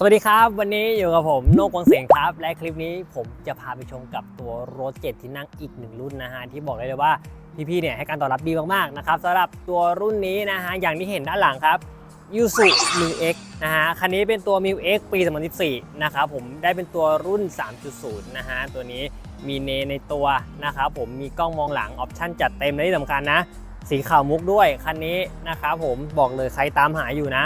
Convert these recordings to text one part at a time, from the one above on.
สวัสดีครับ วันนี้อยู่กับผมโนกวงเสียงครับ และคลิปนี้ผมจะพาไปชมกับตัวรถเจ็ดที่นั่งอีกหนึ่งรุ่นนะฮะที่บอกได้เลยว่าพี่ๆเนี่ยให้การตอบรับดีมากๆนะครับสำหรับตัวรุ่นนี้นะฮะอย่างที่เห็นด้านหลังครับยูสุ m i X นะฮะคันนี้เป็นตัว m i X ปี2014นะครับผมได้เป็นตัวรุ่น 3.0 นะฮะตัวนี้มีเนในตัวนะครับผมมีกล้องมองหลังออปชั่นจัดเต็มและที่สำคัญนะ สีขาวมุกด้วยคันนี้นะครับผมบอกเลยใครตามหาอยู่นะ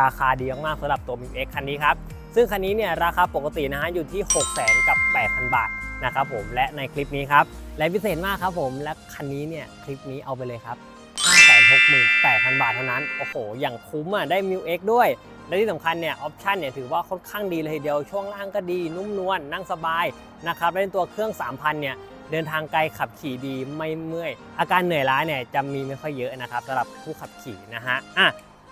ราคาดีมากๆสำหรับตัว m i X คันนี้ครับ ซึ่งคันนี้เนี่ยราคาปกตินะฮะอยู่ที่ 6 0 0 0 0กับ 8,000 บาทนะครับผมและในคลิปนี้ครับ และพิเศษมากครับผมและคันนี้เนี่ยคลิปนี้เอาไปเลยครับ 568,000 บาทเท่านั้น โอ้โห อย่างคุ้มอะได้ m ิ X ด้วย และที่สำคัญเนี่ยออปชันเนี่ยถือว่าค่อนข้างดีเลยทีเดียวช่วงล่างก็ดีนุ่มนวลนั่งสบายนะครับและในตัวเครื่อง 3,000 เนี่ยเดินทางไกลขับขี่ดีไม่เมื่อย อาการเหนื่อยล้าเนี่ยจะมีไม่ค่อยเยอะนะครับสำหรับผู้ขับขี่นะฮะอะ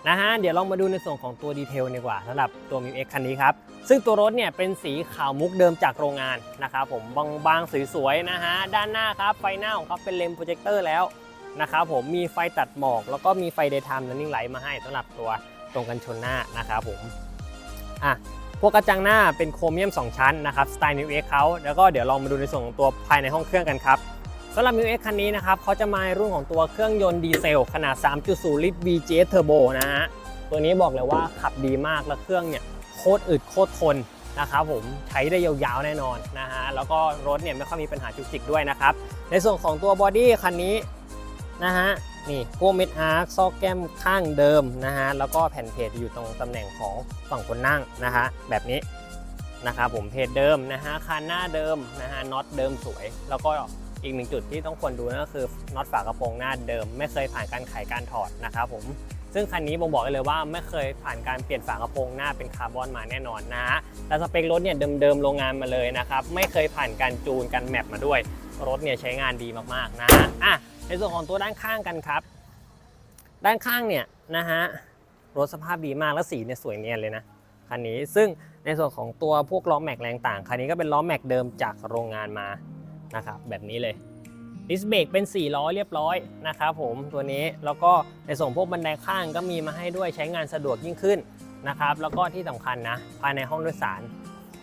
นะฮะเดี๋ยวลองมาดูในส่วนของตัวดีเทลดีกว่าสำหรับตัว m ิ X คันนี้ครับ ซึ่งตัวรถเนี่ยเป็นสีขาวมุกเดิมจากโรงงานนะครับผมบางๆสวยๆนะฮะด้านหน้าครับไฟหน้าของเขาเป็นเลนส์โปรเจคเตอร์แล้วนะครับผมมีไฟตัดหมอก แล้วก็มีไฟ daytime running light มาให้สำหรับตัวตรงกันชนหน้านะครับผมอะพวกกระจังหน้าเป็นโครเมียม 2 ชั้นนะครับสไตล์ New X เขาแล้วก็เดี๋ยวลองมาดูในส่วนของตัวภายในห้องเครื่องกันครับ สำหรับ New X คันนี้นะครับเขาจะมาในรุ่นของตัวเครื่องยนต์ดีเซล ขนาด 3.0 ลิตร VGS Turbo นะฮะ ตัวนี้บอกเลยว่าขับดีมากแล้วเครื่องเนี่ยโคตรอึดโคตรทนนะครับผมใช้ได้ยาวๆแน่นอนนะฮะ แล้วก็รถเนี่ยไม่ค่อยมีปัญหาจุกจิกด้วยนะครับ ในส่วนของตัวบอดี้คันนี้นะฮะนี่พวกเม็ดอาร์คซอกแก้มข้างเดิมนะฮะแล้วก็แผ่นเพจอยู่ตรงตำแหน่งของฝั่งคนนั่งนะฮะแบบนี้นะครับผมเพจเดิมนะฮะคันหน้าเดิมนะฮะน็อตเดิมสวย แล้วก็ อีกหนึ่งจุดที่ต้องควรดูนั่นก็คือน็อตฝากระโปรงหน้าเดิม ไม่เคยผ่านการไขการถอดนะครับผมซึ่งคันนี้ผมบอกเลยว่าไม่เคยผ่านการเปลี่ยนฝากระโปรงหน้าเป็นคาร์บอนมาแน่นอนนะฮะแต่สเปครถเนี่ยเดิมๆโรงงานมาเลยนะครับไม่เคยผ่านการจูนการแมปมาด้วย รถเนี่ยใช้งานดีมากๆนะฮะอะในส่วนของตัวด้านข้างกันครับ ด้านข้างเนี่ยนะฮะรถสภาพดีมากและสีเนี่ยสวยเนียนเลยนะคันนี้ซึ่งในส่วนของตัวพวกล้อแม็กแรงต่างคันนี้ก็เป็นล้อแม็กเดิมจากโรงงานมา นะครับแบบนี้เลยดิสเบรกเป็น 4 ล้อเรียบร้อยนะครับผมตัวนี้แล้วก็ในส่วนพวกบันไดข้างก็มีมาให้ด้วยใช้งานสะดวกยิ่งขึ้นนะครับแล้วก็ที่สำคัญนะภายในห้องโดยสาร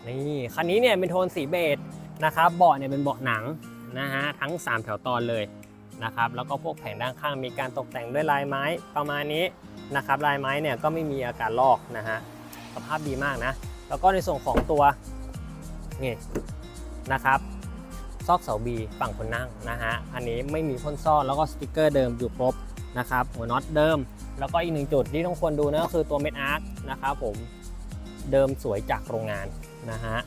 นี่คันนี้เนี่ยเป็นโทนสีเบจนะครับเบาะเนี่ยเป็นเบาะหนังนะฮะทั้ง 3 แถวตอนเลยนะครับแล้วก็พวกแผงด้านข้างมีการตกแต่งด้วยลายไม้ประมาณนี้นะครับลายไม้เนี่ยก็ไม่มีอาการลอกนะฮะสภาพดีมากนะ แล้วก็ในส่วนของตัวนี่นะครับ ซอกเสาบีฝั่งคนนั่งนะฮะอันนี้ไม่มีพ่นซ่อนแล้วก็สติกเกอร์เดิมอยู่ครบนะครับหัวน็อตเดิม แล้วก็อีกหนึ่งจุดที่ต้องควรดูนะก็คือตัวเม็ดอาร์คนะครับผมเดิมสวยจากโรงงานนะฮะ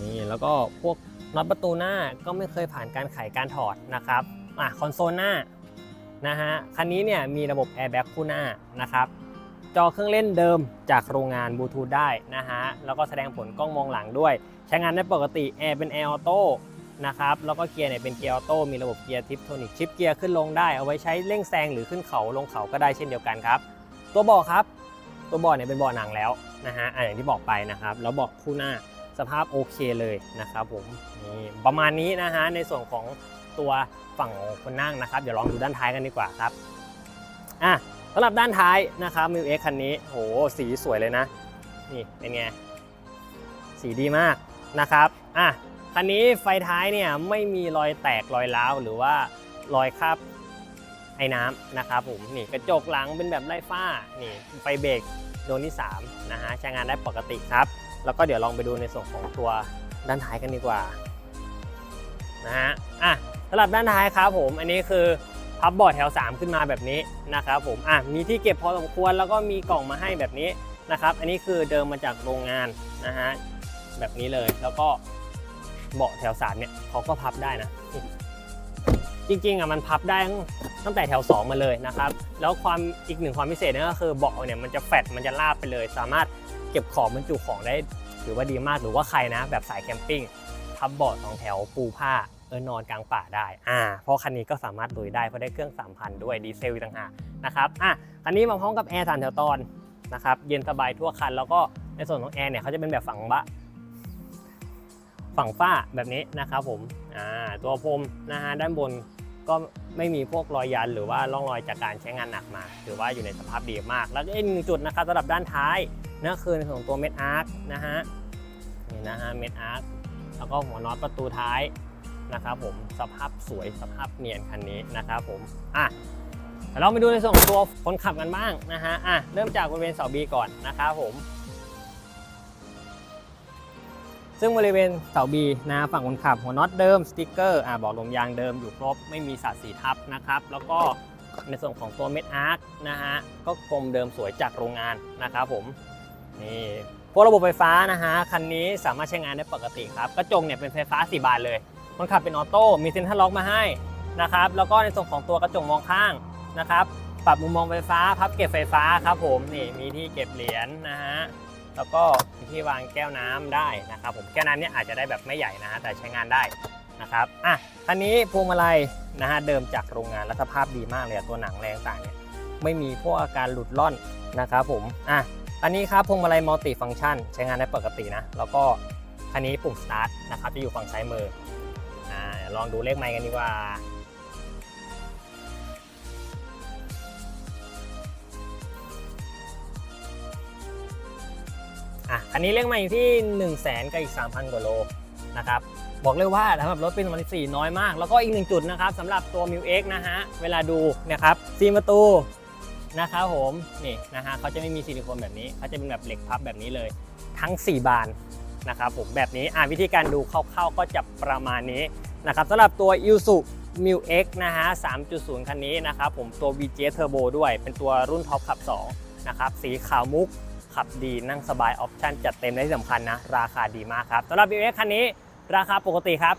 นี่แล้วก็พวกน็อตประตูหน้าก็ไม่เคยผ่านการไขการถอดนะครับอะคอนโซลหน้านะฮะคันนี้เนี่ยมีระบบแอร์แบ็กคู่หน้านะครับจอเครื่องเล่นเดิมจากโรงงานบลูทูธได้นะฮะแล้วก็แสดงผลกล้องมองหลังด้วย ใช้งานได้ปกติแอร์เป็นแอร์ออโต้ นะครับแล้วก็เกียร์เนี่ยเป็นเกียร์ออโต้มีระบบเกียร์ทิปโทนิกชิปเกียร์ขึ้นลงได้เอาไว้ใช้เร่งแซงหรือขึ้นเขาลงเขาก็ได้เช่นเดียวกันครับ ตัวเบาะครับ ตัวเบาะเนี่ยเป็นเบาะหนังแล้วนะฮะอย่างที่บอกไปนะครับแล้วเบาะคู่หน้าสภาพโอเคเลยนะครับผมนี่ประมาณนี้นะฮะในส่วนของตัวฝั่งคนนั่งนะครับเดี๋ยวลองดูด้านท้ายกันดีกว่าครับอะสำหรับด้านท้ายนะครับมิวเอ็กคันนี้โหสีสวยเลยนะนี่เป็นไงสีดีมากนะครับอะ คันนี้ไฟท้ายเนี่ยไม่มีรอยแตกรอยร้าวหรือว่ารอยคราบไอ้น้ำนะครับผมนี่กระจกหลังเป็นแบบไล่ฝ้านี่ไฟเบรกดวงที่3นะฮะใช้งานได้ปกติครับ แล้วก็เดี๋ยวลองไปดูในส่วนของตัวด้านท้ายกันดีกว่านะฮะอะสำหรับด้านท้ายครับผมอันนี้คือพับบอร์ดแถว 3 ขึ้นมาแบบนี้นะครับผมอะมีที่เก็บพอสมควรแล้วก็มีกล่องมาให้แบบนี้นะครับ อันนี้คือเดิมมาจากโรงงานนะฮะแบบนี้เลยแล้วก็ เบาะแถวสามเนี่ยเขาก็พับได้นะ จริงๆอะมันพับได้ตั้งตั้งแต่แถว 2 มาเลยนะครับ แล้วความอีกหนึ่งความพิเศษนั่นก็คือเบาะเนี่ยมันจะแฟดมันจะลาบไปเลย สามารถเก็บของบรรจุของได้ถือว่าดีมากหรือว่าใครนะ แบบสายแคมปิ้งพับเบาะสองแถวปูผ้าเออนอนกลางป่าได้อ่าเพราะคันนี้ก็สามารถลุยได้เพราะได้เครื่อง 3,000 ด้วยดีเซลอีกต่างหากนะครับอะคันนี้มาพร้อมกับแอร์สามแถวตอนนะครับเย็นสบายทั่วคันแล้วก็ในส่วนของแอร์เนี่ยเขาจะเป็นแบบฝังบะ ฝั่งฝ้าแบบนี้นะครับผมอ่าตัวพรมนะฮะด้านบนก็ไม่มีพวกรอยยันหรือว่าร่องรอยจากการใช้งานหนักมา ถือว่าอยู่ในสภาพดีมาก แล้วก็อีกหนึ่งจุดนะครับสำหรับด้านท้ายนั่นคือของตัวเม็ดอาร์คนะฮะนี่นะฮะเม็ดอาร์คแล้วก็หัวน็อตประตูท้ายนะครับผมสภาพสวยสภาพเนียนคันนี้นะครับผมอะเราไปดูในส่วนของตัวคนขับกันบ้างนะฮะอะเริ่มจากบริเวณเสาบีก่อนนะครับผม ซึ่งบริเวณเสาบีนะฝั่งคนขับหัวน็อตเดิมสติ๊กเกอร์อ่าบอกลมยางเดิมอยู่ครบไม่มีสาดสีทับนะครับ แล้วก็ในส่วนของตัวเม็ดอาร์คนะฮะก็กลมเดิมสวยจากโรงงานนะครับผมนี่พวกระบบไฟฟ้านะฮะคันนี้สามารถใช้งานได้ปกติครับกระจกเนี่ยเป็นไฟฟ้า 4 บานเลยคนขับเป็นออโต้มีเซ็นทรัลล็อกมาให้นะครับแล้วก็ในส่วนของตัวกระจกมองข้างนะครับ ปรับมุมมองไฟฟ้า พับเก็บไฟฟ้าครับผมนี่มีที่เก็บเหรียญนะฮะ แล้วก็ที่วางแก้วน้ำได้นะครับผมแก้วน้ำเนี่ยอาจจะได้แบบไม่ใหญ่นะฮะแต่ใช้งานได้นะครับอะคันนี้พวงมาลัยนะฮะเดิมจากโรงงานและสภาพดีมากเลยตัวหนังแรงต่างเนี่ยไม่มีพวกอาการหลุดล่อนนะครับผมอะอันนี้ครับพวงมาลัยมัลติฟังก์ชันใช้งานได้ปกตินะแล้วก็คันนี้ปุ่มสตาร์ทนะครับจะอยู่ฝั่งซ้ายมืออ่าลองดูเลขไมค์กันดีกว่า อะอันนี้เรียกมาอยู่ที่ 1 0 0 0 0แสนกับอีก 3,000 กว่าโลนะครับบอกเลยว่าสำหรับรถปี2014น้อยมาก แล้วก็อีกหนึ่งจุดนะครับสำหรับตัว m ิว X นะฮะเวลาดูนะครับซีประตูนะครับผมนี่นะฮะเขาจะไม่มีซิลิโคนแบบนี้เขาจะเป็นแบบเหล็กพับแบบนี้เลย ทั้ง 4 บานนะครับผมแบบนี้อะวิธีการดูคร่าวๆก็จะประมาณนี้นะครับสำหรับตัว i s u m i X นะฮะ 3.0 คันนี้นะครับผมตัว VJ Turbo ด้วยเป็นตัวรุ่นท็อปขับ 2 นะครับ สีขาวมุก ขับดีนั่งสบายออปชั่นจัดเต็มและที่สำคัญนะ ราคาดีมากครับสำหรับ b ิ x คันนี้ราคาปกติครับ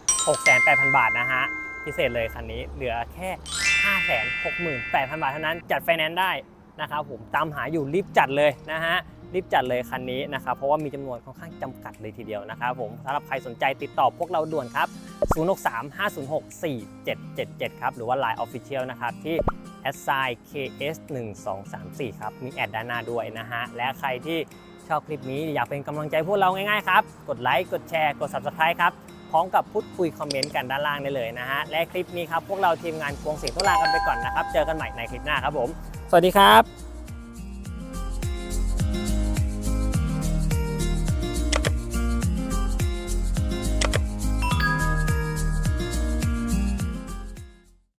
6,800 บาทนะฮะ พิเศษเลยคันนี้เหลือแค่ 568,000 บาทเท่านั้นจัดไฟแนนซ์ได้นะครับผมตามหาอยู่รีบจัดเลยนะฮะรีบจัดเลยคันนี้นะครับเพราะว่ามีจำนวนค่อนข้างจำกัดเลยทีเดียวนะครับผมสำหรับใครสนใจติดต่อพวกเราด่วนครับ 063-506-4777 ครับ หรือว่า Line Official นะครับที่ s i ks 1 2 3 4ครับ มีแอดด้านหน้าด้วยนะฮะ และใครที่ชอบคลิปนี้อยากเป็นกำลังใจพวกเราง่ายๆครับ กดไลค์ กดแชร์ กด Subscribe ครับ พร้อมกับพูดคุยคอมเมนต์กันด้านล่างได้เลยนะฮะ และคลิปนี้ครับ พวกเราทีมงานกวงเสียงทุลากันไปก่อนนะครับ เจอกันใหม่ในคลิปหน้าครับผม สวัสดีครับ